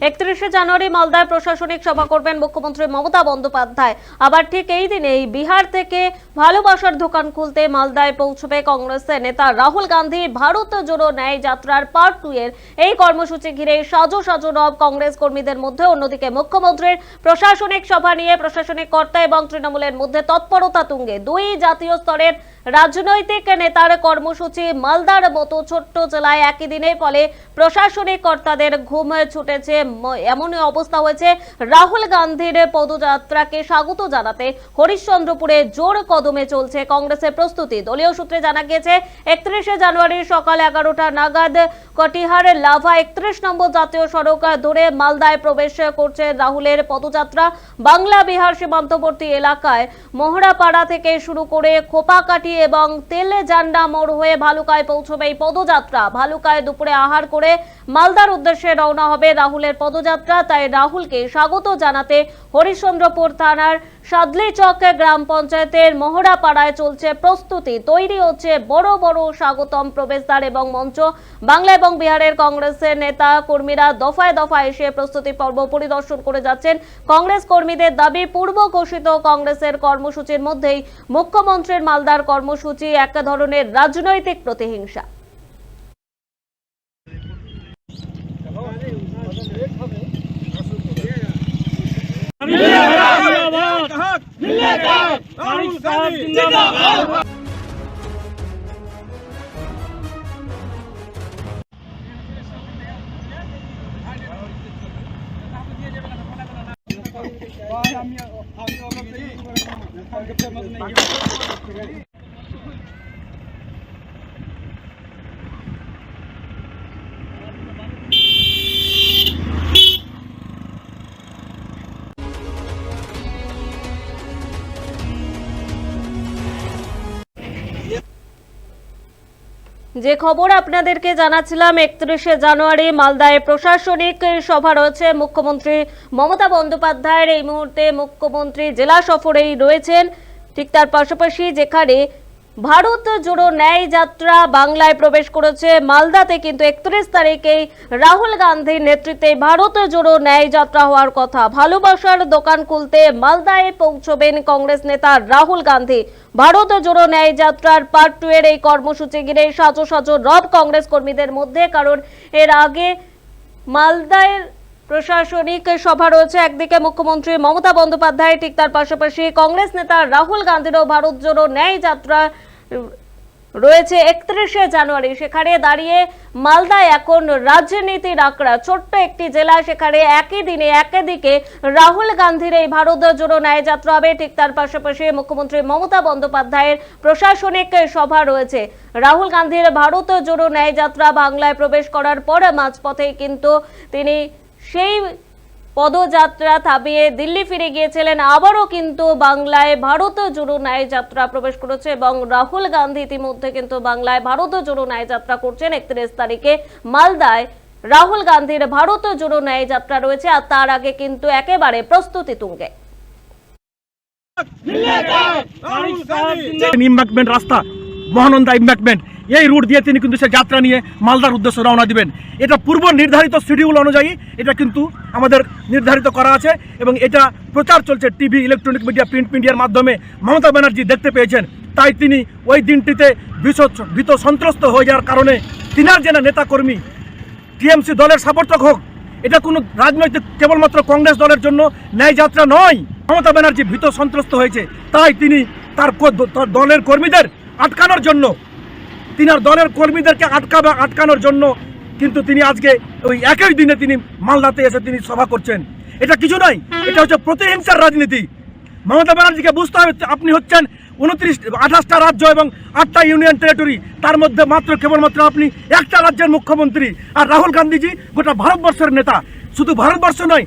একত্রিশে জানুয়ারি মালদায় প্রশাসনিক সভা করবেন মুখ্যমন্ত্রী মমতা বন্দ্যোপাধ্যায়। আবার ঠিক এই দিনেই বিহার থেকে ভালোবাসার দোকান খুলতে মালদায় পৌঁছবে কংগ্রেসের নেতা রাহুল গান্ধী। ভারত জোড়ো ন্যায় যাত্রার পার্ট টু এর এই কর্মসূচি ঘিরে সাজো সাজো রব কংগ্রেস কর্মীদের মধ্যে, অন্যদিকে মুখ্যমন্ত্রীর প্রশাসনিক সভা নিয়ে প্রশাসনিক কর্তা এবং তৃণমূলের মধ্যে তৎপরতা তুঙ্গে। দুই জাতীয় স্তরের রাজনৈতিক নেতার কর্মসূচি মালদার মতো ছোট্ট জেলায় একই দিনে ফলে প্রশাসনিক কর্তাদের ঘুম ছুটেছে এমনই অবস্থা হয়েছে রাহুল গান্ধীর পদযাত্রাকে স্বাগত জানাতে হরিশ্চন্দ্রপুরে জোর কদমে চলছে কংগ্রেসের প্রস্তুতি। দলীয় সূত্রে জানা গিয়েছে, একত্রিশে জানুয়ারি সকাল এগারোটা নাগাদ কটিহার লাভা একত্রিশ নম্বর জাতীয় সড়ক ধরে মালদায় প্রবেশ করছে রাহুলের পদযাত্রা। বাংলা, বিহার সীমান্তবর্তী এলাকায় মহড়াপাড়া থেকে শুরু করে খোপাকাটি এবং তেলে জান্ডা মোড় হয়ে ভালুকায় পৌঁছবে এই পদযাত্রা। ভালুকায় দুপুরে আহার করে মালদার উদ্দেশ্যে রওনা হবে রাহুলের পদযাত্রা, তাই রাহুলকে স্বাগত জানাতে হরিশ্চন্দ্রপুর থানার সাদলি চক গ্রাম পঞ্চায়েতের মহড়াপাড়ায় চলছে প্রস্তুতি। তৈরি হচ্ছে বড় বড় স্বাগতম প্রবেশদ্বার এবং মঞ্চ। বাংলা এবং বিহারের কংগ্রেসের নেতা কর্মীরা দফায় দফায় এসে প্রস্তুতি পর্ব পরিদর্শন করে যাচ্ছেন। কংগ্রেস কর্মীদের দাবি, পূর্ব ঘোষিত কংগ্রেসের কর্মসূচির মধ্যেই মুখ্যমন্ত্রীর মালদার কর্মসূচি এক ধরনের রাজনৈতিক প্রতিহিংসা। আমি আমি ওকে যে খবর আপনাদেরকে জানাচ্ছিলাম, একত্রিশে জানুয়ারি মালদায় প্রশাসনিক সভা রয়েছে। মুখ্যমন্ত্রী মমতা বন্দ্যোপাধ্যায়ের এই মুহূর্তে মুখ্যমন্ত্রী জেলা সফরেই রয়েছেন। ঠিক তার পাশাপাশি যেখানে ভারত জোড়ো ন্যায় যাত্রা। বাংলায় প্রবেশ করেছে মালদাতে, কিন্তু একত্রিশ তারিখেই রাহুল গান্ধীর নেতৃত্বে ভারত জোড়ো ন্যায় যাত্রা হওয়ার কথা। ভালোবাসার দোকান খুলতে মালদায় পৌঁছবেন কংগ্রেস নেতা রাহুল গান্ধী। ভারত জোড়ো ন্যায় যাত্রার পার্ট টু এর এই কর্মসূচি ঘিরে সাজো সাজো রব কংগ্রেস কর্মীদের মধ্যে, কারণ এর আগে মালদায় প্রশাসনিক সভা রয়েছে। একদিকে মুখ্যমন্ত্রী মমতা বন্দ্যোপাধ্যায়, ঠিক তার পাশাপাশি কংগ্রেস নেতা রাহুল গান্ধীরও ভারত জোড়ো ন্যায় যাত্রা রয়েছে একত্রিশে জানুয়ারি। সেখানে দাঁড়িয়ে মালদায় এখন রাজনীতির আকড়া। ছোট্ট একটি জেলা, সেখানে একই দিনে একদিকে রাহুল গান্ধীর এই ভারত জোড়ো ন্যায় যাত্রা হবে। ঠিক তার পাশাপাশি মুখ্যমন্ত্রী মমতা বন্দ্যোপাধ্যায়ের প্রশাসনিক সভা রয়েছে। রাহুল গান্ধীর ভারত জোড়ো ন্যায় যাত্রা বাংলায় প্রবেশ করার পর মাঝপথেই কিন্তু তিনি সেই পদযাত্রা থামিয়ে দিল্লি ফিরে গিয়েছিলেন আবারও কিন্তু বাংলায় ভারত জুড়ো ন্যায় যাত্রা প্রবেশ করেছে এবং রাহুল গান্ধী ইতিমধ্যে কিন্তু বাংলায় ভারত জুড়ো ন্যায় যাত্রা করছেন একত্রিশ তারিখে মালদায় রাহুল গান্ধীর ভারত জুড়ো ন্যায় যাত্রা রয়েছে আর তার আগে কিন্তু একেবারে প্রস্তুতি তুঙ্গে রাস্তা মহানন্দা ইম্বাকমেন্ট এই রুট দিয়ে তিনি কিন্তু সে যাত্রা নিয়ে মালদার উদ্দেশ্যে রওনা দিবেন। এটা পূর্ব নির্ধারিত শিডিউল অনুযায়ী এটা কিন্তু আমাদের নির্ধারিত করা আছে এবং এটা প্রচার চলছে টিভি ইলেকট্রনিক মিডিয়া প্রিন্ট মিডিয়ার মাধ্যমে। মমতা ব্যানার্জি দেখতে পেয়েছেন, তাই তিনি ওই দিনটিতে ভীত সন্ত্রস্ত হয়ে যাওয়ার কারণে তিনার যেন নেতাকর্মী, টিএমসি দলের সমর্থক হোক, এটা কোনো রাজনৈতিক, কেবলমাত্র কংগ্রেস দলের জন্য ন্যায় যাত্রা নয়। মমতা ব্যানার্জি ভীত সন্ত্রস্ত হয়েছে, তাই তিনি তার দলের কর্মীদের আটকানোর জন্য তিনার দলের কর্মীদেরকে আটকাবে, আটকানোর জন্য কিন্তু তিনি আজকে ওই একই দিনে তিনি মালদাতে এসে তিনি সভা করছেন। এটা কিছু নয়, এটা হচ্ছে প্রতিহিংসার রাজনীতি। মমতা ব্যানার্জিকে বুঝতে হবে, আপনি হচ্ছেন উনত্রিশ, আঠাশটা রাজ্য এবং আটটা ইউনিয়ন টেরিটরি। তার মধ্যে মাত্র কেবলমাত্র আপনি একটা রাজ্যের মুখ্যমন্ত্রী। আর রাহুল গান্ধীজি গোটা ভারতবর্ষের নেতা। শুধু ভারতবর্ষ নয়